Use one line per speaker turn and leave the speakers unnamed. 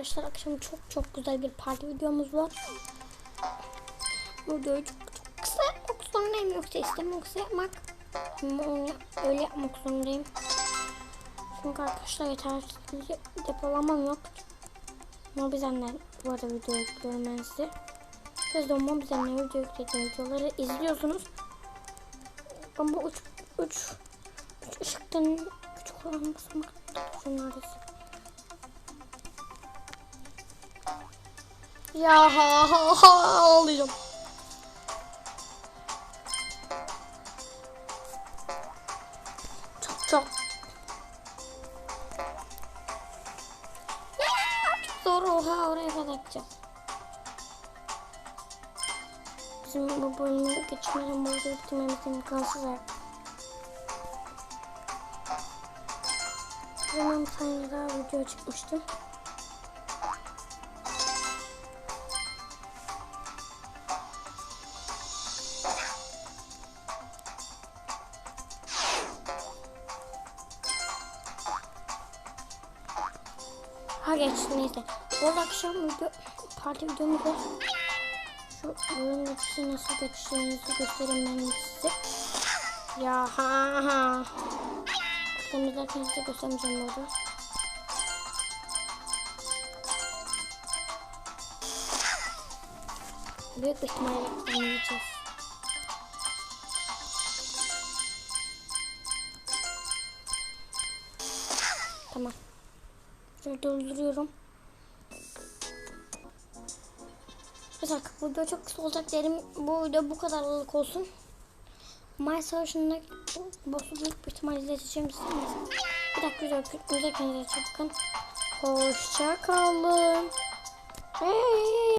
arkadaşlar akşam çok çok güzel bir parti videomuz var. Bu videoyu çok, çok kısa yapmak zorundayım yoksa istemem yoksa yapmak. Ama öyle yapmak zorundayım. Çünkü arkadaşlar yetersiz depolamam yok. Mobizen'den bu arada video yüklüyorum ben size. Siz de Mobizen'den video yüklediğim videoları izliyorsunuz. Ben bu üç, üç, üç ışıktan küçük olan basamak neredeyse. Ya ha ha ha ağlayacağım. Çok çok. Ya, çok zor oha oraya kadar gideceğim. Bizim bu bölümü geçmeden bu videoyu bitirmemiz imkansız artık. Hemen bir tane daha video çıkmıştı. Ha geçti neyse. Bu akşam video, parti videomuz var. Şu oyun geçişi nasıl geçeceğinizi göstereyim ben size. Ya ha ha. Temizlerken size göstermeyeceğim bu arada. Büyük ihtimalle oynayacağız. Tamam. Şöyle dolduruyorum. Bir dakika bu video çok kısa olacak derim. Bu video bu kadarlık olsun. May Savaşı'nda boss'u büyük bir ihtimalle izleteceğim size. Bir dakika güzel güzel kendinize çok bakın. Hey.